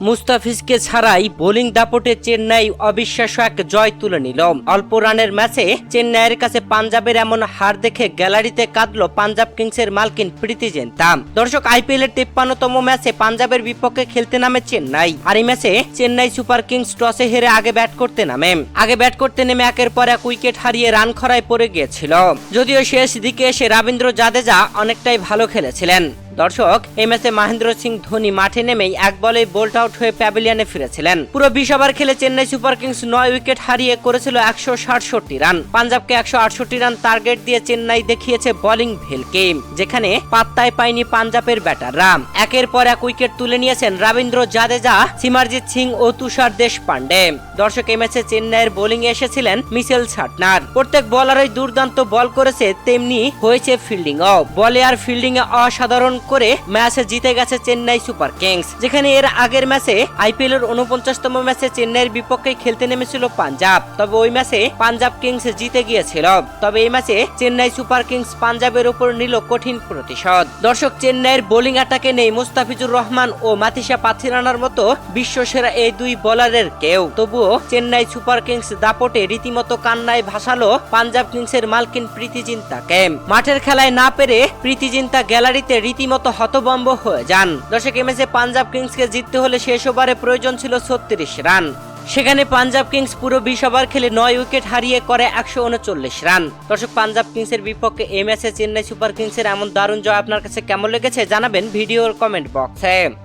মুস্তাফিজকে ছাড়াই বোলিং দাপটে চেন্নাই অবিশ্বাস্য এক জয় তুলে নিল। অল্প রানের ম্যাচে চেন্নাইয়ের কাছে পাঞ্জাবের এমন হার দেখে গ্যালারিতে কাঁদল পাঞ্জাব কিংসের মালকিন প্রীতি জেন্তা। দর্শক আইপিএল এর তেপ্পান্নতম ম্যাচে পাঞ্জাবের বিপক্ষে খেলতে নামে চেন্নাই। আর এই ম্যাচে চেন্নাই সুপার কিংস টসে হেরে আগে ব্যাট করতে নামে। আগে ব্যাট করতে নেমে একের পর এক উইকেট হারিয়ে রান খরায় পড়ে গিয়েছিল। যদিও শেষ দিকে এসে রবীন্দ্র জাদেজা অনেকটাই ভালো খেলেছিলেন। দর্শক এই ম্যাচে মহেন্দ্র সিং ধোনি মাঠে নেমেই এক বলে বোল্ট আউট হয়ে প্যাভিলিয়নে ফিরেছিলেন। পুরো বিশ ওভার খেলে চেন্নাই সুপার কিংস নয় উইকেট হারিয়ে করেছিল একশো সাতষট্টি রান। পাঞ্জাবকে একশো আটষট্টি রান টার্গেট দিয়ে চেন্নাই দেখিয়েছে বোলিং ভেলকে, যেখানে পাত্তায় পায়নি পাঞ্জাবের ব্যাটাররা। একের পর এক উইকেট তুলে নিয়েছেন রবীন্দ্র জাদেজা, সিমারজিৎ সিং ও তুষার দেশ পান্ডে দর্শক এই ম্যাচে চেন্নাইয়ের বোলিং এসেছিলেন মিসেল ছাটনার প্রত্যেক বলারই দুর্দান্ত বল করেছে, তেমনি হয়েছে ফিল্ডিং ও বলে আর ফিল্ডিং এ অসাধারণ করে ম্যাচে জিতে গেছে চেন্নাই সুপার কিংস, যেখানে এর আগের ম্যাচে আইপিএল এর উনপঞ্চাশতম ম্যাচে চেন্নাইয়ের বিপক্ষে খেলতে নেমেছিল পাঞ্জাব। তবে ওই ম্যাচে পাঞ্জাব কিংস জিতে গিয়েছিল। তবে এই ম্যাচে চেন্নাই সুপার কিংস পাঞ্জাবের উপর নিল কঠিন প্রতিশোধ। দর্শক, চেন্নাইয়ের বোলিং অ্যাটাকে নেই মুস্তাফিজুর রহমান ও মাতিসা পাথিরানার মতো বিশ্বসেরা এই দুই বোলারের কেউ। তবুও চেন্নাই সুপার কিংস দাপটে রীতিমতো কান্নায় ভাসালো পাঞ্জাব কিংসের মালকিন প্রীতি জিন্তাকে মাঠের খেলায় না পেরে প্রীতি জিন্তা গ্যালারিতে রীতিমতো হতবম্ব হয়ে যান। দর্শক ম্যাচে পাঞ্জাব কিংসকে জিততে হলে শেষ ওভারে প্রয়োজন ছিল ছত্রিশ রান। সেখানে পাঞ্জাব কিংস পুরো বিশ ওভার খেলে নয় উইকেট হারিয়ে করে একশো উনচল্লিশ রান। দর্শক, পাঞ্জাব কিংসের বিপক্ষে এমএসএ ম্যাচে চেন্নাই সুপার কিংসের এমন দারুণ জয় আপনার কাছে কেমন লেগেছে জানাবেন ভিডিওর কমেন্ট বক্সে।